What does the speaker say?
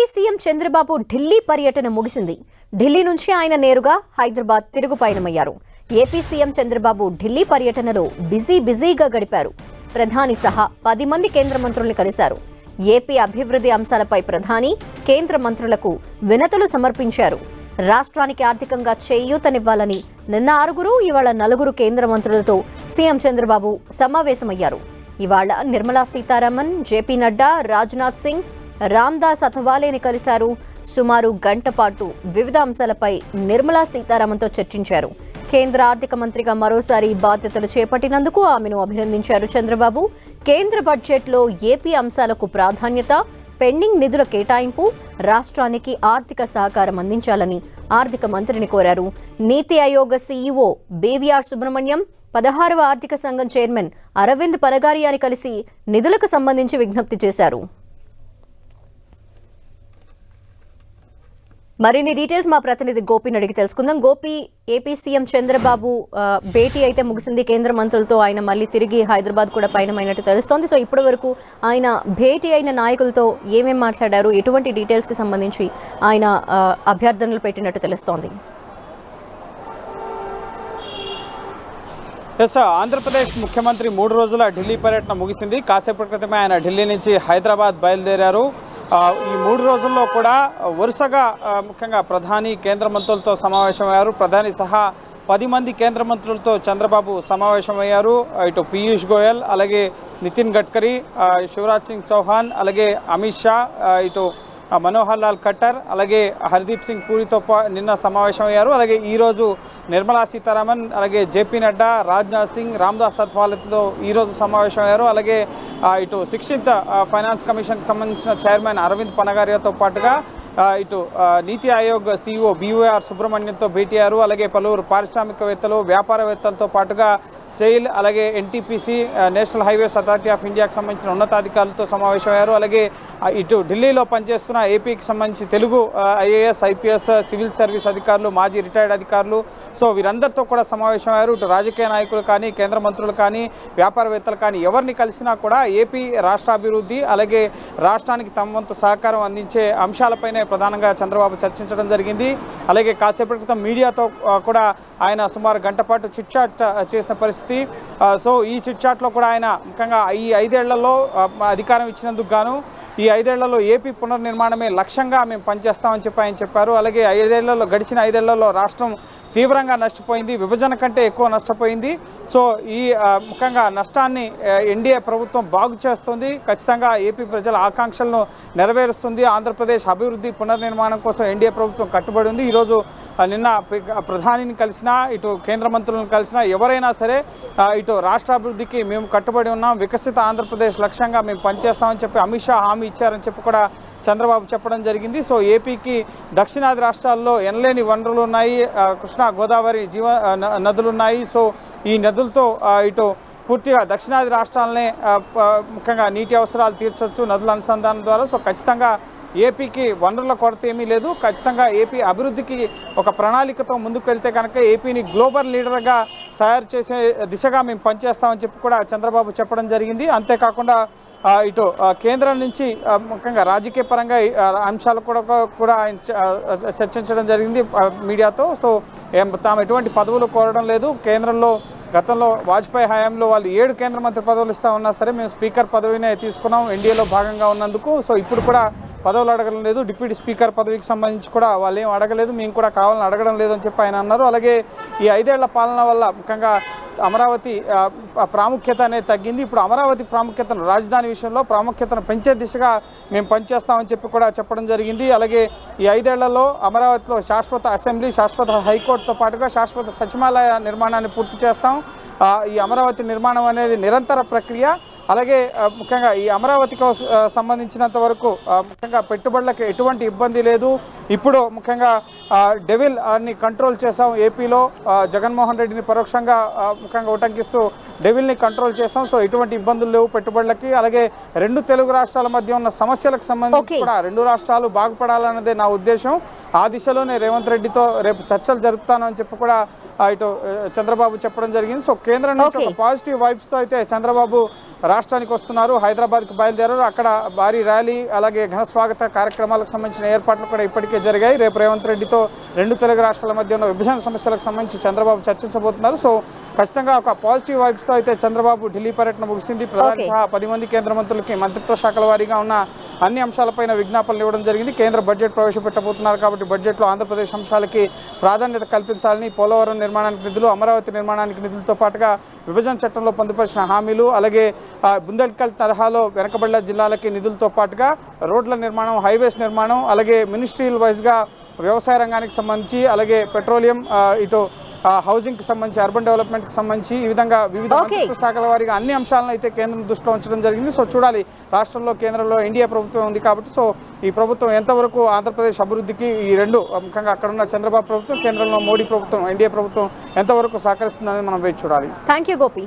AP CM Chandrababu Delhi పర్యటన ముగిసింది. ఢిల్లీ నుంచి ఆయన నేరుగా హైదరాబాద్ తిరుగు పయనమయ్యారు. ఏపీ సీఎం చంద్రబాబు ఢిల్లీ పర్యటనలో బిజీ బిజీగా గడిపారు. ప్రధాని సహా పది మంది కేంద్ర మంత్రుల్ని కలిశారు. ఏపీ అభివృద్ధి అంశాలపై ప్రధాని కేంద్ర మంత్రులకు వినతులు సమర్పించారు. రాష్ట్రానికి ఆర్థికంగా చేయూతనివ్వాలని నిన్న ఆరుగురు ఇవాళ నలుగురు కేంద్ర మంత్రులతో సీఎం చంద్రబాబు సమావేశమయ్యారు. ఇవాళ నిర్మలా సీతారామన్ జేపీ నడ్డా రాజ్నాథ్ సింగ్ రామ్దాస్ అథవాలేని కలిశారు. సుమారు గంట పాటు వివిధ అంశాలపై నిర్మలా సీతారామన్తో చర్చించారు. కేంద్ర ఆర్థిక మంత్రిగా మరోసారి బాధ్యతలు చేపట్టినందుకు ఆమెను అభినందించారు చంద్రబాబు. కేంద్ర బడ్జెట్లో ఏపీ అంశాలకు ప్రాధాన్యత పెండింగ్ నిధుల కేటాయింపు రాష్ట్రానికి ఆర్థిక సహకారం అందించాలని ఆర్థిక మంత్రిని కోరారు. నీతి ఆయోగ సీఈఓ బీవీఆర్ సుబ్రహ్మణ్యం పదహారవ ఆర్థిక సంఘం చైర్మన్ అరవింద్ పనగారియాని కలిసి నిధులకు సంబంధించి విజ్ఞప్తి చేశారు. మరిన్ని డీటెయిల్స్ మా ప్రతినిధి గోపిని అడిగి తెలుసుకుందాం. గోపి ఏపీ సీఎం చంద్రబాబు భేటీ అయితే ముగిసింది. కేంద్ర మంత్రులతో ఆయన మళ్ళీ తిరిగి హైదరాబాద్ కూడా పయనమైనట్టు తెలుస్తోంది. సో ఇప్పటి వరకు ఆయన భేటీ అయిన నాయకులతో ఏమేం మాట్లాడారు? ఎటువంటి డీటెయిల్స్కి సంబంధించి ఆయన అభ్యర్థనలు పెట్టినట్టు తెలుస్తోంది. ఎస్ ఆంధ్రప్రదేశ్ ముఖ్యమంత్రి మూడు రోజుల ఢిల్లీ పర్యటన ముగిసింది. కాసేపటి క్రితమే ఆయన ఢిల్లీ నుంచి హైదరాబాద్ బయలుదేరారు. ఈ మూడు రోజుల్లో కూడా వరుసగా ముఖ్యంగా ప్రధాని కేంద్ర మంత్రులతో సమావేశమయ్యారు. ప్రధాని సహా పది మంది కేంద్ర మంత్రులతో చంద్రబాబు సమావేశమయ్యారు. ఇటు పీయూష్ గోయల్ అలాగే నితిన్ గడ్కరీ శివరాజ్ సింగ్ చౌహాన్ అలాగే అమిత్ షా ఇటు మనోహర్ లాల్ ఖట్టర్ అలాగే హర్దీప్ సింగ్ పూరితో పా- నిన్న సమావేశమయ్యారు. అలాగే ఈరోజు నిర్మలా సీతారామన్ అలాగే జేపీ నడ్డా రాజ్నాథ్ సింగ్ రామ్దాస్ సత్వాలతో ఈరోజు సమావేశమయ్యారు. అలాగే ఇటు శిక్షిత ఫైనాన్స్ కమిషన్కి సంబంధించిన చైర్మన్ అరవింద్ పనగారియాతో పాటుగా ఇటు నీతి ఆయోగ్ సీఈఓ బీఓఆర్ సుబ్రహ్మణ్యంతో భేటీ అలాగే పలువురు పారిశ్రామికవేత్తలు వ్యాపారవేత్తలతో పాటుగా సెయిల్ అలాగే NTPC national highways authority of ఇండియాకి సంబంధించిన ఉన్నతాధికారులతో సమావేశమయ్యారు. అలాగే ఇటు ఢిల్లీలో పనిచేస్తున్న ఏపీకి సంబంధించి Telugu IAS IPS civil service అధికారులు మాజీ రిటైర్డ్ అధికారులు. సో వీరందరితో కూడా సమావేశమయ్యారు. ఇటు రాజకీయ నాయకులు కానీ కేంద్ర మంత్రులు కానీ వ్యాపారవేత్తలు కానీ ఎవరిని కలిసినా కూడా ఏపీ రాష్ట్రాభివృద్ధి అలాగే రాష్ట్రానికి తమ వంతు సహకారం అందించే అంశాలపైనే ప్రధానంగా చంద్రబాబు చర్చించడం జరిగింది. అలాగే కాసేపటి క్రితం మీడియాతో కూడా ఆయన సుమారు గంట పాటు చిట్చాట్ చేసిన పరిస్థితి. సో ఈ చిట్చాట్లో కూడా ఆయన ముఖ్యంగా ఈ ఐదేళ్ళలో అధికారం ఇచ్చినందుకు గాను ఈ ఐదేళ్ళలో ఏపీ పునర్నిర్మాణమే లక్ష్యంగా మేము పనిచేస్తామని చెప్పి ఆయన చెప్పారు. అలాగే ఐదేళ్ళలో గడిచిన ఐదేళ్ళలో రాష్ట్రం తీవ్రంగా నష్టపోయింది విభజన కంటే ఎక్కువ నష్టపోయింది. సో ఈ ముఖ్యంగా నష్టాన్ని ఎన్డీఏ ప్రభుత్వం బాగు చేస్తుంది. ఖచ్చితంగా ఏపీ ప్రజల ఆకాంక్షలను నెరవేరుస్తుంది. ఆంధ్రప్రదేశ్ అభివృద్ధి పునర్నిర్మాణం కోసం ఎన్డీఏ ప్రభుత్వం కట్టుబడి ఉంది. ఈరోజు నిన్న ప్రధానిని కలిసినా ఇటు కేంద్ర మంత్రులను కలిసినా ఎవరైనా సరే ఇటు రాష్ట్ర అభివృద్ధికి మేము కట్టుబడి ఉన్నాం. వికసిత ఆంధ్రప్రదేశ్ లక్ష్యంగా మేము పనిచేస్తామని చెప్పి అమిత్ షా హామీ ఇచ్చారని చెప్పి కూడా చంద్రబాబు చెప్పడం జరిగింది. సో ఏపీకి దక్షిణాది రాష్ట్రాల్లో ఎనలేని వనరులు ఉన్నాయి. కృష్ణ కృష్ణా గోదావరి జీవ నదులున్నాయి న- నదులు ఉన్నాయి సో ఈ నదులతో ఇటు పూర్తిగా దక్షిణాది రాష్ట్రాలనే ముఖ్యంగా నీటి అవసరాలు తీర్చవచ్చు నదుల అనుసంధానం ద్వారా. సో ఖచ్చితంగా ఏపీకి వనరుల కొరత ఏమీ లేదు. ఖచ్చితంగా ఏపీ అభివృద్ధికి ఒక ప్రణాళికతో ముందుకు వెళ్తే కనుక ఏపీని గ్లోబల్ లీడర్గా తయారు చేసే దిశగా మేము పనిచేస్తామని చెప్పి కూడా చంద్రబాబు చెప్పడం జరిగింది. అంతేకాకుండా ఇటు కేంద్రం నుంచి ముఖ్యంగా రాజకీయ పరంగా అంశాలు కూడా కూడా ఆయన చ- చర్చించడం జరిగింది మీడియాతో. సో తాము ఎటువంటి పదవులు కోరడం లేదు. కేంద్రంలో గతంలో వాజ్పేయి హయాంలో వాళ్ళు ఏడు కేంద్ర మంత్రి పదవులు ఇస్తా ఉన్నా సరే మేము స్పీకర్ పదవినే తీసుకున్నాం. ఎన్డీఏలో భాగంగా ఉన్నందుకు. సో ఇప్పుడు కూడా పదవులు అడగడం లేదు. డిప్యూటీ స్పీకర్ పదవికి సంబంధించి కూడా వాళ్ళు ఏం అడగలేదు. మేము కూడా కావాలని అడగడం లేదు అని చెప్పి ఆయన అన్నారు. అలాగే ఈ ఐదేళ్ళ పాలన వల్ల ముఖ్యంగా అమరావతి ప్రాముఖ్యత అనేది తగ్గింది. ఇప్పుడు అమరావతి ప్రాముఖ్యతను రాజధాని విషయంలో ప్రాముఖ్యతను పెంచే దిశగా మేము పనిచేస్తామని చెప్పి కూడా చెప్పడం జరిగింది. అలాగే ఈ ఐదేళ్ళలో అమరావతిలో శాశ్వత అసెంబ్లీ శాశ్వత హైకోర్టుతో పాటుగా శాశ్వత సచివాలయ నిర్మాణాన్ని పూర్తి చేస్తాం. ఈ అమరావతి నిర్మాణం అనేది నిరంతర ప్రక్రియ. అలాగే ముఖ్యంగా ఈ అమరావతికి సంబంధించినంత వరకు ముఖ్యంగా పెట్టుబడులకు ఎటువంటి ఇబ్బంది లేదు. ఇప్పుడు ముఖ్యంగా డెవిల్ని కంట్రోల్ చేసాం ఏపీలో. జగన్మోహన్ రెడ్డిని పరోక్షంగా ముఖ్యంగా ఉటంకిస్తూ డెవిల్ని కంట్రోల్ చేసాం సో ఎటువంటి ఇబ్బందులు లేవు పెట్టుబడులకి. అలాగే రెండు తెలుగు రాష్ట్రాల మధ్య ఉన్న సమస్యలకు సంబంధించి. కూడా రెండు రాష్ట్రాలు బాగుపడాలన్నదే నా ఉద్దేశం. ఆ దిశలోనే రేవంత్ రెడ్డితో రేపు చర్చలు జరుపుతానని చెప్పి కూడా ఇటు చంద్రబాబు చెప్పడం జరిగింది. సో కేంద్రం నుంచి. ఒక పాజిటివ్ వైబ్స్తో అయితే చంద్రబాబు రాష్ట్రానికి వస్తున్నారు. హైదరాబాద్కి బయలుదేరారు. అక్కడ భారీ ర్యాలీ అలాగే ఘన స్వాగత కార్యక్రమాలకు సంబంధించిన ఏర్పాట్లు కూడా ఇప్పటికే జరిగాయి. రేపు రేవంత్ రెడ్డితో రెండు తెలుగు రాష్ట్రాల మధ్య ఉన్న విభజన సమస్యలకు సంబంధించి చంద్రబాబు చర్చించబోతున్నారు. సో ఖచ్చితంగా ఒక పాజిటివ్ వైబ్స్తో అయితే చంద్రబాబు ఢిల్లీ పర్యటన ముగిసింది. ప్రధాని. సహా పది మంది కేంద్ర మంత్రులకి మంత్రిత్వ శాఖల వారీగా ఉన్న అన్ని అంశాలపైన విజ్ఞాపనలు ఇవ్వడం జరిగింది. కేంద్ర బడ్జెట్ ప్రవేశపెట్టబోతున్నారు కాబట్టి బడ్జెట్లో ఆంధ్రప్రదేశ్ అంశాలకి ప్రాధాన్యత కల్పించాలని పోలవరం నిర్మాణానికి నిధులు అమరావతి నిర్మాణానికి నిధులతో పాటుగా విభజన చట్టంలో పొందుపరిచిన హామీలు అలాగే ఆ, బుందేల్ఖండ్ తరహాలో వెనకబడిన జిల్లాలకి నిధులతో పాటుగా రోడ్ల నిర్మాణం హైవేస్ నిర్మాణం అలాగే మినిస్ట్రీల్ వైజ్గా వ్యవసాయ రంగానికి సంబంధించి అలాగే పెట్రోలియం ఇటు హౌసింగ్కి సంబంధించి అర్బన్ డెవలప్మెంట్కి సంబంధించి ఈ విధంగా వివిధ శాఖల వారిగా అన్ని అంశాలను అయితే కేంద్రం దృష్టిలో ఉంచడం జరిగింది. సో చూడాలి. రాష్ట్రంలో కేంద్రంలో ఎన్డీఏ ప్రభుత్వం ఉంది కాబట్టి సో ఈ ప్రభుత్వం ఎంతవరకు ఆంధ్రప్రదేశ్ అభివృద్ధికి ఈ రెండు ముఖ్యంగా అక్కడున్న చంద్రబాబు ప్రభుత్వం కేంద్రంలో మోడీ ప్రభుత్వం ఎన్డీఏ ప్రభుత్వం ఎంతవరకు సహకరిస్తుందనేది మనం వేచి చూడాలి. థ్యాంక్ గోపి.